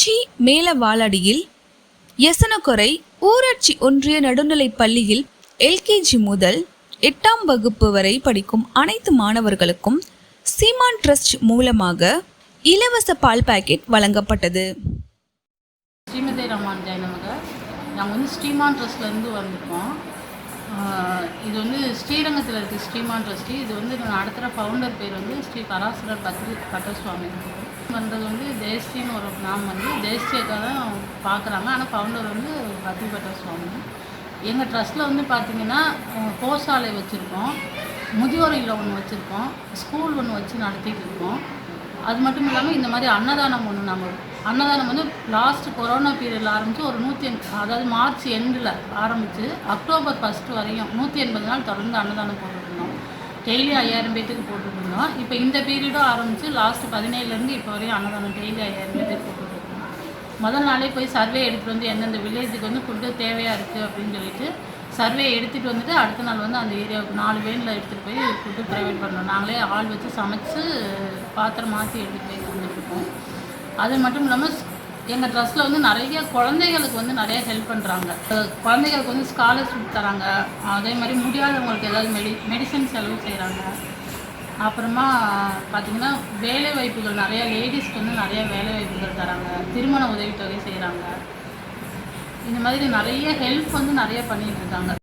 திருச்சி மேலவாளடியில் எசனகொரை ஊராட்சி ஒன்றிய நடுநிலைப் பள்ளியில் எல்கேஜி முதல் எட்டாம் வகுப்பு வரை படிக்கும் அனைத்து மாணவர்களுக்கும் சீமான் ட்ரஸ்ட் மூலமாக இலவச பால் பாக்கெட் வழங்கப்பட்டது. ஸ்ரீமதி ரமான் ஜெயநமக நாங்கள் வந்து ஸ்ரீமான் ட்ரஸ்ட்லேருந்து வந்திருக்கோம். ஸ்ரீரங்கத்தில் இருக்குது ஸ்ரீமான் ட்ரஸ்டி இது வந்து நடத்துகிற ஃபவுண்டர் பேர் வந்து ஸ்ரீ பராசுரர் பத்ரி பட்டசுவாமி பண்ணுறது வந்து தேசின்னு ஒரு நாம் வந்து தேசியக்காக தான் பார்க்குறாங்க ஆனால் ஃபவுண்டர் வந்து பத்ரி பட்டசுவாமி. எங்கள் ட்ரஸ்ட்டில் வந்து பார்த்திங்கன்னா கோசாலை வச்சுருக்கோம். முதியோர் இல்லம் ஒன்று வச்சுருக்கோம். ஸ்கூல் ஒன்று வச்சு நடத்திட்டு இருக்கோம். அது மட்டும் இல்லாமல் இந்த மாதிரி அன்னதானம் ஒன்று நம்ம அன்னதானம் வந்து லாஸ்ட் கொரோனா பீரியடில் ஆரம்பித்து ஒரு நூற்றி எண் அதாவது மார்ச் எண்டில் ஆரம்பித்து அக்டோபர் ஃபஸ்ட்டு வரையும் நூற்றி எண்பது நாள் தொடர்ந்து அன்னதானம் போட்டுருந்தோம். டெய்லி ஐயாயிரம் பேத்துக்கு போட்டுருந்தோம். இப்போ இந்த பீரியடும் ஆரம்பித்து லாஸ்ட் பதினேழுலேருந்து இப்போ வரையும் அன்னதானம் டெய்லி ஐயாயிரம் பேத்துக்கு போட்டுருக்கோம். முதல் நாளே போய் சர்வே எடுத்துகிட்டு வந்து எந்தெந்த வில்லேஜுக்கு வந்து ஃபுட்டு தேவையாக இருக்குது அப்படின்னு சொல்லிட்டு சர்வே எடுத்துகிட்டு வந்துட்டு அடுத்த நாள் வந்து அந்த ஏரியாவுக்கு நாலு வேனில் எடுத்துகிட்டு போய் ஃபுட்டு ப்ரைவேட் பண்ணுறோம் நாங்களே ஆள் வச்சு சமைச்சு பாத்திரம் மாற்றி எடுத்துகிட்டு போய் வந்துட்டுருக்கோம் அது மட்டும் இல்லாமல் எங்கள் ட்ரெஸ்ஸில் வந்து நிறைய குழந்தைகளுக்கு வந்து நிறைய ஹெல்ப் பண்ணுறாங்க குழந்தைகளுக்கு வந்து ஸ்காலர்ஷிப் தராங்க. அதே மாதிரி முடியாதவங்களுக்கு ஏதாவது மெடி மெடிசன் செலவு செய்கிறாங்க அப்புறமா பார்த்திங்கன்னா வேலை வாய்ப்புகள் நிறையா லேடிஸ்க்கு வந்து நிறையா வேலை வாய்ப்புகள் தராங்க. திருமண உதவித்தொகை செய்கிறாங்க இந்த மாதிரி நிறைய ஹெல்ப் வந்து நிறைய பண்ணிட்டு இருக்காங்க.